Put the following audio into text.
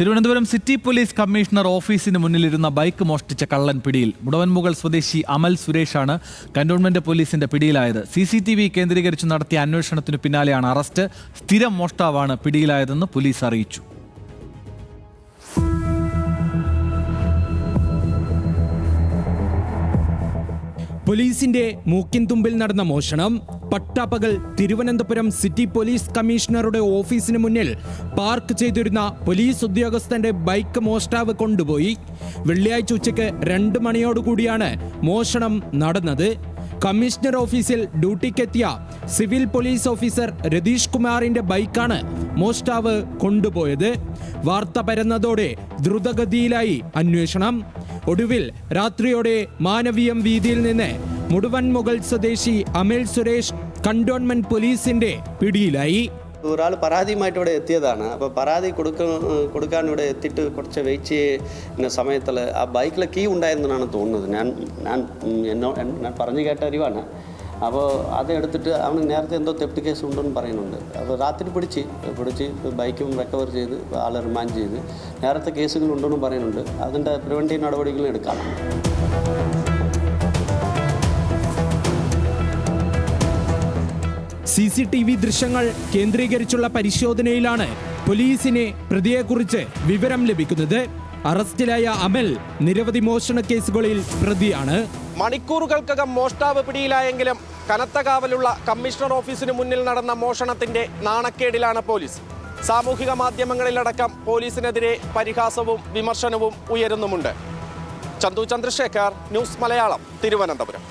Thiruvananthapuram city police commissioner ഓഫീസിന് മുന്നിലിരുന്ന bike മോഷ്ടിച്ച കള്ളൻ പിടിയിൽ. മുടവൻമുകൾ സ്വദേശി അമൽ സുരേഷാണ് കന്റോൺമെന്റ് പോലീസിന്റെ പിടിയിലായത്. സി സി ടി വി കേന്ദ്രീകരിച്ച് നടത്തിയ അന്വേഷണത്തിനു പിന്നാലെയാണ് അറസ്റ്റ്. സ്ഥിരം മോഷ്ടാവാണ് പിടിയിലായതെന്ന് പോലീസ് അറിയിച്ചു. പോലീസിന്റെ മൂക്കിൻതുമ്പിൽ നടന്ന മോഷണം പട്ടാപ്പകൽ തിരുവനന്തപുരം സിറ്റി പോലീസ് കമ്മീഷണറുടെ ഓഫീസിന് മുന്നിൽ പാർക്ക് ചെയ്തിരുന്ന പോലീസ് ഉദ്യോഗസ്ഥന്റെ ബൈക്ക് മോഷ്ടാവ് കൊണ്ടുപോയി. വെള്ളിയാഴ്ച ഉച്ചയ്ക്ക് രണ്ട് മണിയോടുകൂടിയാണ് മോഷണം നടന്നത്. കമ്മീഷണർ ഓഫീസിൽ ഡ്യൂട്ടിക്കെത്തിയ സിവിൽ പോലീസ് ഓഫീസർ രതീഷ് കുമാറിന്റെ ബൈക്കാണ് മോഷ്ടാവ് കൊണ്ടുപോയത്. വാർത്ത പരന്നതോടെ ദ്രുതഗതിയിലായി അന്വേഷണം. ഒടുവിൽ രാത്രിയോടെ മാനവീയം വീതിയിൽ നിന്ന് മുടുവൻ മുഗൾ സ്വദേശി അമിൽ സുരേഷ് കണ്ടോൺമെന്റ് പോലീസിന്റെ പിടിയിലായി. ഒരാൾ പരാതിയുമായിട്ട് ഇവിടെ എത്തിയതാണ്. അപ്പോൾ പരാതി കൊടുക്ക കൊടുക്കാൻ ഇവിടെ എത്തിയിട്ട് കുറച്ച് വെയിറ്റ് ചെയ്യുന്ന സമയത്തിൽ ആ ബൈക്കിൽ കീ ഉണ്ടായിരുന്നെന്നാണ് തോന്നുന്നത്. ഞാൻ ഞാൻ എന്നോ ഞാൻ പറഞ്ഞു കേട്ട അറിവാണ്. അപ്പോൾ അത് എടുത്തിട്ട് അവന് നേരത്തെ എന്തോ തെപ്റ്റ് കേസ് ഉണ്ടെന്ന് പറയുന്നുണ്ട്. അപ്പോൾ രാത്രി പിടിച്ച് പിടിച്ച് ബൈക്കും റിക്കവർ ചെയ്ത് ആളെ റിമാൻഡ് ചെയ്ത് നേരത്തെ കേസുകൾ ഉണ്ടെന്ന് പറയുന്നുണ്ട്. അതിന്റെ പ്രിവെന്റീവ് നടപടികൾ എടുക്കാം. സി സി ടി വി ദൃശ്യങ്ങൾ കേന്ദ്രീകരിച്ചുള്ള പരിശോധനയിലാണ് പോലീസിനെ പ്രതിയെക്കുറിച്ച് വിവരം ലഭിക്കുന്നത്. അറസ്റ്റിലായ അമൽ നിരവധി മോഷണ കേസുകളിൽ പ്രതിയാണ്. മണിക്കൂറുകൾക്കകം മോഷ്ടാവ് പിടിയിലായെങ്കിലും കനത്ത കാവലുള്ള കമ്മീഷണർ ഓഫീസിന് മുന്നിൽ നടന്ന മോഷണത്തിന്റെ നാണക്കേടിലാണ് പോലീസ്. സാമൂഹിക മാധ്യമങ്ങളിലടക്കം പോലീസിനെതിരെ പരിഹാസവും വിമർശനവും ഉയരുന്നുമുണ്ട്. ചന്തു ചന്ദ്രശേഖർ ന്യൂസ് മലയാളം തിരുവനന്തപുരം.